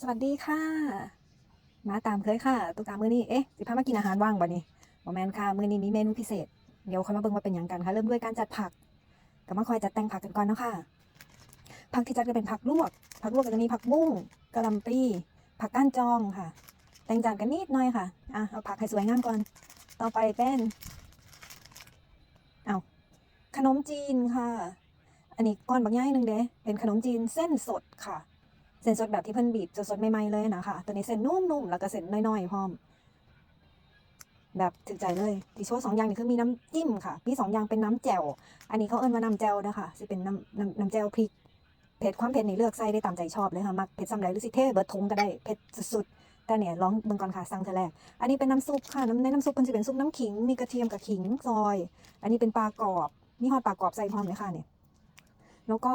สวัสดีค่ะ มาตามเคยค่ะตุ๊กตามมื้อนี้ เอ๊ะ สิพามากินอาหารว่างบ่นี่บ่แมนค่ะ มื้อนี้มีเมนูพิเศษ เดี๋ยวค่อยมาเบิ่งว่าเป็นหยังกันค่ะ เริ่มด้วยการจัดผักก็มาคอยจัดแต่งผักกันก่อนเนาะค่ะ ผักที่จัดก็เป็นผักลวก ผักลวกก็จะมีผักบุ้งกะหล่ำปลีผักก้านจองค่ะ แต่งจานกันนิดหน่อยค่ะ อะ เอาผักให้สวยงามก่อน ต่อไปเป็นเอาขนมจีนค่ะ อันนี้ก้อนบางย่ายหนึ่งเด้เป็นขนมจีนเส้นสดค่ะ เส้นสดแบบที่เพิ่นบีบสดใหม่ๆเลยนะคะตัวนี้เส้นนุ่มๆแล้วก็เส้นน้อยๆพร้อม แบบถึกใจเลยที่โชว์สองอย่างนี่คือมีน้ำจิ้มค่ะ มีสองอย่างเป็นน้ำแจ่วอันนี้เขาเอิ้นว่าน้ำแจ่วนะคะสิเป็นน้ำน้ำน้ำแจ่วพริกเผ็ดความเผ็ดนี่เลือกใส่ได้ตามใจชอบเลยค่ะมักเผ็ดซ้ำใดหรือสิเทเบิร์ดทงก็ได้เผ็ดสุดๆแต่เนี่ยลองเบิ่งก่อนค่ะสั่งเธอแรกอันนี้เป็นน้ำซุปค่ะน้ำในน้ำซุปมันจะเป็นซุปน้ำขิงมีกระเทียมกับขิงซอย อันนี้เป็นปลากรอบมีฮอดปลากรอบใส่พร้อมเลยค่ะเนี่ยแล้วก็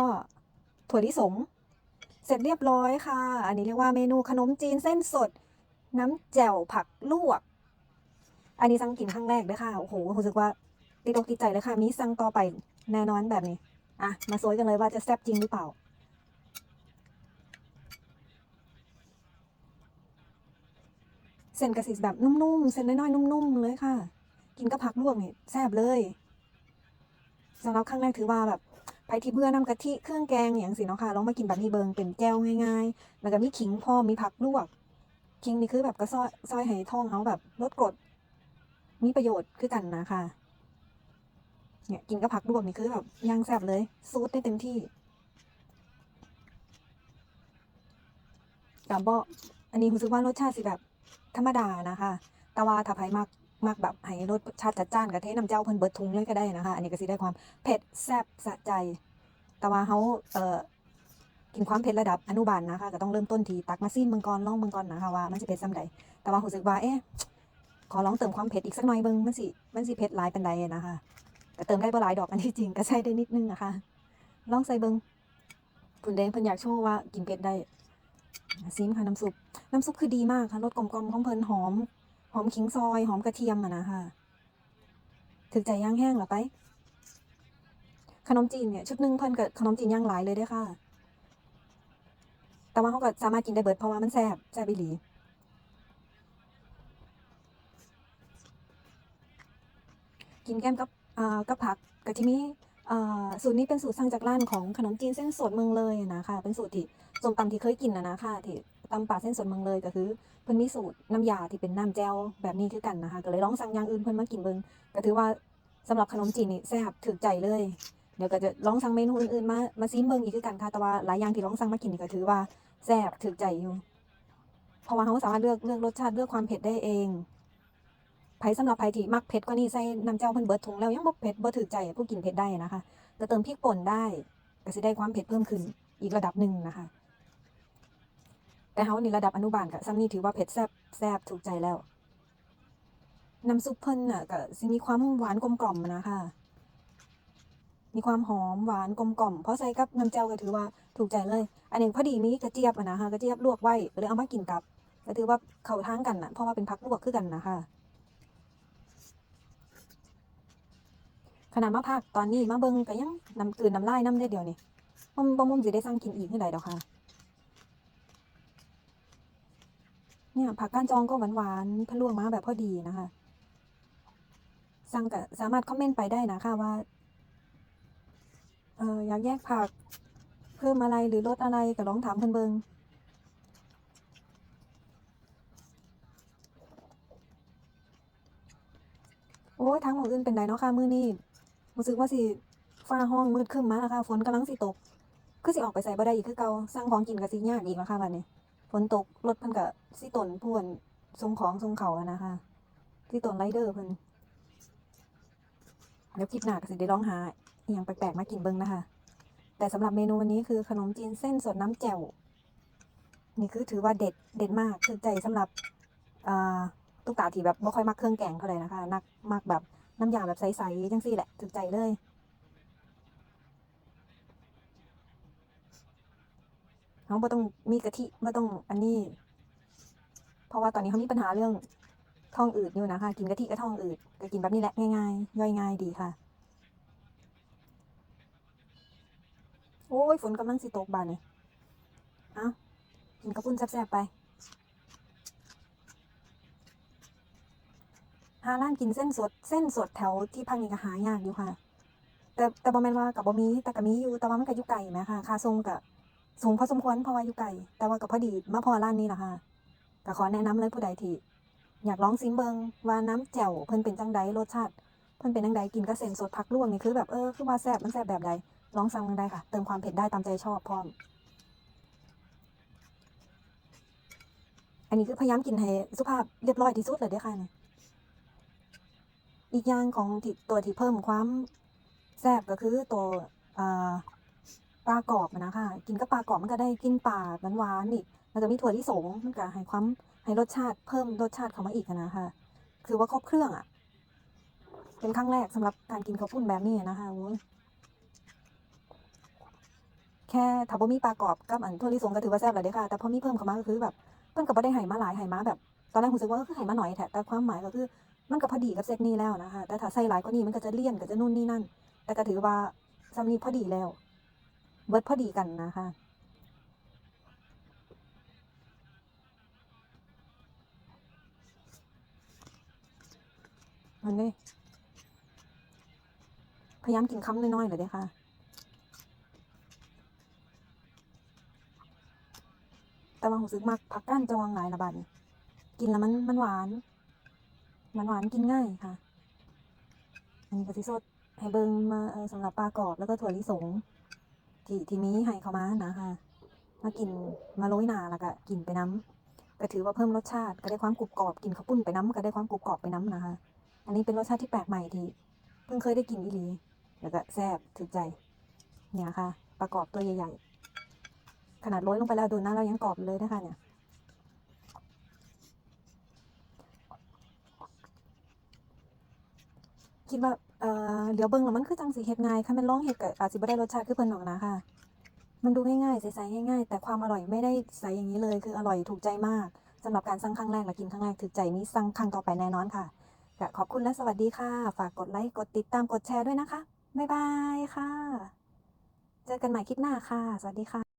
ถั่วลิสง สร็จเรียบร้อยค่ะ อันนี้เรียกว่าเมนูขนมจีนเส้นสด น้ำแจ่วผักลวก อันนี้สั่งกินครั้งแรกเลยค่ะ โอ้โหรู้สึกว่าติดอกติดใจเลยค่ะ มีสั่งต่อไปแน่นอนแบบนี้ อะ มาโซยกันเลยว่าจะแซ่บจริงหรือเปล่า เส้นกระสิแบบนุ่มๆ เส้นน้อยๆ นุ่มๆ เลยค่ะ กินกับผักลวกนี่แซ่บเลยสำหรับครั้งแรกถือว่าแบบ ไปที่เบื่อน้ำกะทิเครื่องแกงอย่างสิเนาะค่ะลองมากินแบบนี้เบิงเป็นแก้วง่ายๆ แล้วก็มีขิงพร้อมีผักลวกขิงนี่คือแบบก็ซอยซอยให้ท้องเขาแบบลดกรดมีประโยชน์คือกันนะคะเนี่ยกินกับผักลวกนี่คือแบบย่างแซ่บเลยซูดได้เต็มที่กับบ่อันนี้รู้สึกว่ารสชาติสิแบบธรรมดานะคะ แต่ว่าถ้าใครมัก มักแบบให้รสชาติจัดจ้านกับเทน้ำเจ้าเพิ่นเบิดทุงเลยก็ได้นะคะ อันนี้ก็สิได้ความเผ็ดแซ่บสะใจ แต่ว่าเขาเอ่อกินความเผ็ดระดับอนุบาลนะคะก็ต้องเริ่มต้นที่ตักมาซิมเมืองก่อนลองเมืองก่อนนะคะว่ามันสิเผ็ดซ้ำใดแต่ว่ารู้สึกว่าเอ๊ะขอลองเติมความเผ็ดอีกสักหน่อยเบิ่งมันสิมันสิเผ็ดหลายปานใดนะคะแต่เติมได้บ่หลายดอกอันที่จริงก็ใช้ได้นิดนึงนะคะลองใส่เบิ่งคุณแดงเพิ่นอยากโชว์ว่ากินเผ็ดได้ซิมค่ะน้ำซุป น้ำซุปคือดีมากค่ะรสกลมๆของเพิ่นหอม หอมขิงซอย หอมกระเทียมอะนะคะ ถึกใจย่างแห้งหรอไป ขนมจีนเนี่ยชุดหนึ่งเพิ่นกับขนมจีนย่างหลายเลยเด้ค่ะ แต่ว่าเขาก็สามารถกินได้เบิดเพราะว่ามันแซ่บแซ่บอีหลีกินแก้มกับอ่ากับผักกับที่นี้อ่าสูตรนี้เป็นสูตรสั่งจากร้านของขนมจีนเส้นสดเมืองเลยนะคะ เป็นสูตรที่ส้มตำที่เคยกินนะนะคะที่ ตำป่าเส้นสดเมืองเลยก็คือ เพิ่นมีสูตรน้ำยาที่เป็นน้ำแจ่วแบบนี้คือกันนะคะ ก็เลยลองสั่งอย่างอื่นเพิ่นมากินเบิ่งก็ถือว่าสำหรับขนมจีนนี่แซ่บถึกใจเลย เดี๋ยวก็จะลองสั่งเมนูอื่นๆมามาซิมเบิ่งอีกคือกันค่ะแต่ว่าหลายอย่างที่ลองสั่งมากินนี่ก็ถือว่าแซ่บถึกใจอยู่เพราะว่าเขาสามารถเลือกเลือกรสชาติเลือกความเผ็ดได้เองไผสำหรับไผที่มักเผ็ดกว่านี้ใส่น้ำเจ้าเพิ่นเบิดถุงแล้วยังบ่เผ็ดบ่ถึกใจผู้กินเผ็ดได้นะคะก็เติมพริกป่นได้ก็สิได้ความเผ็ดเพิ่มขึ้นอีกระดับหนึ่งนะคะ แต่เฮานี่ระดับอนุบาลก็ซ้ำนี่ถือว่าเผ็ดแซ่บแซ่บถูกใจแล้ว น้ำซุปเพิ่นน่ะก็สิมีความหวานกลมกล่อมนะคะมีความหอมหวานกลมกล่อมเพราะใส่กับน้ำเจียวก็ถือว่าถูกใจเลย อันนี้พอดีมีกระเจี๊ยบอะนะคะกระเจี๊ยบลวกไว้เลยเอามากินกับ ก็ถือว่าเข้าทางกันนะเพราะว่าเป็นผักลวกคือกันนะคะขนาดมาพักตอนนี้มาเบิ่งก็ยังน้ำกลืนน้ำลายน้ำได้เดียวนี่บ่บ่มุมสิได้สั่งกินอีกเท่าใดดอกค่ะ เนี่ยผักก้านจองก็หวานๆพะลวงมาแบบพอดีนะคะสั่งก็สามารถคอมเมนต์ไปได้นะคะว่าเอออยากแยกผักเพิ่มอะไรหรือลดอะไรก็ลองถามเพิ่นเบิงโอ้ยทางหมองอื่นเป็นไดเนาะค่ะมื้อนี้รู้สึกว่าสิฟ้าห้องมืดครึ้มมาแล้วค่ะฝนกำลังสิตกคือสิออกไปใส่บ่ได้อีกคือเก่าสั่งของกินก็สิยากอีกแล้วค่ะบัดนี้ ฝนตกรถเพิ่นก็สิตนพวนส่งของส่งเขาอะนะคะที่ตนไรเดอร์เพิ่นเดี๋ยวคลิปหน้าก็สิได้ลองหาอหยังแปลกๆมากินเบิ่งนะคะ แต่สำหรับเมนูวันนี้คือขนมจีนเส้นสดน้ำแจ่วนี่คือถือว่าเด็ดเด็ดมากคือใจสำหรับตุ๊กตาที่แบบบ่ค่อยมักเครื่องแกงเท่าไหร่นะคะนักมักแบบน้ำยาแบบใสๆจังซี่แหละถึกใจเลย เขาบ่ต้องมีกะทิบ่ต้องอันนี้ เพราะว่าตอนนี้เขามีปัญหาเรื่องท้องอืดอยู่นะคะ กินกะทิก็ท้องอืดก็กินแบบนี้แหละง่ายๆย่อยง่ายดีค่ะ โอ้ยฝนกำลังสิตกบานนี่เอ้ากินกระปุ้นแซ่บๆไปหาร้านกินเส้นสดเส้นสดแถวที่ภาคนี้ก็หายากอยู่ค่ะ แต่แต่บ่แมนว่ากับบ่มีแต่ก็มีอยู่แต่ว่ามันก็อยู่ไกลแหมค่ะคาส่งก็ สูงพอสมควรพราะว่ายู่ไกลแต่ว่าก็พอดีมาพอร้านนี้ล่ะค่ะก็ขอแนะนำเลยผู้ใดที่อยากลองซิมเบิงว่าน้ำแจ่วเพิ่นเป็นจังใดรสชาติเพิ่นเป็นจังใดกินก็เส้นสดผักลวกนี่คือแบบเออคือว่าแซ่บมันแซ่บแบบใดลองสั่งกันได้ค่ะ เติมความเผ็ดได้ตามใจชอบพร้อม อันนี้คือพยายามกินให้สุภาพเรียบร้อยที่สุดเลยด้อค่ะเนี่ยอีกอย่างของตัวที่เพิ่มความแซ่บก็คือตัวอ่า ลากรอบนะค่ะ กินกับปลากรอบมันก็ได้กลินปลาหวานๆนี่แล้วก็มีถั่วลิสงมันก็ให้ความให้รสชาติเพิ่มรสชาติเข้ามาอีกนะคะคือว่าครบเครื่องอะ เป็นครั้งแรกสำหรับการกินข้าวปุ้นแบบนี้นะคะโอ้ยแค่ถ้าบ่มีปลากรอบกับอันถั่วลิสงก็ถือว่าแซ่บแล้วเด้อค่ะ แต่พอมีเพิ่มเข้ามาก็คือแบบเพิ่นก็บ่ได้ให้มาหลายให้มาแบบ ตอนแรกรู้สึกว่าเออคือให้มาหน่อยแท้แต่ความหมายก็คือมันก็พอดีกับเซตนี้แล้วนะคะ แต่ถ้าใส่หลายกว่านี้มันก็จะเลี่ยนก็จะนู่นนี่นั่น แต่ก็ถือว่าสำนี้พอดีแล้ว เบิดพอดีกันนะคะมันนี่พยายามกินคำน้อยๆเลยด้ค่ะ แต่ว่ารู้สึกมักผักก้านจองหลายละบาดนี้กินแล้วมันมันหวาน มันหวานกินง่ายค่ะ อันนี้ก็สิสดให้เบิงมาสำหรับปลากรอบแล้วก็ถั่วลิสง ที่ที่มีให้เขามานะคะมากินมาโรยหนาแล้วก็กินไปน้ำก็ถือว่าเพิ่มรสชาติก็ได้ความกรุบกรอบกินข้าวปุ้นไปน้ำก็ได้ความกรุบกรอบไปน้ำนะคะ อันนี้เป็นรสชาติที่แปลกใหม่ที่เพิ่งเคยได้กินอีหลีแล้วก็แซ่บถึกใจเนี่ยค่ะ ประกอบตัวใหญ่ๆขนาดโรยลงไปแล้วดูนะเรายังกรอบเลยนะคะเนี่ยคิดว่า เอ่อเดี๋ยวเบิ่งแล้วมันคือจังสิเฮ็ดง่ายคันแม่นลองเฮ็ดก็อาจสิบ่ได้รสชาติคือเพิ่นหรอกนะค่ะ มันดูง่ายๆใสๆง่ายๆ แต่ความอร่อยไม่ได้ใสอย่างนี้เลย คืออร่อยถูกใจมากสำหรับการสั่งครั้งแรกและกินครั้งแรกถูกใจมีสั่งครั้งต่อไปแน่นอนค่ะก็ขอบคุณและสวัสดีค่ะ ฝากกดไลค์กดติดตามกดแชร์ด้วยนะคะบ๊ายบายค่ะ เจอกันใหม่คลิปหน้าค่ะ สวัสดีค่ะ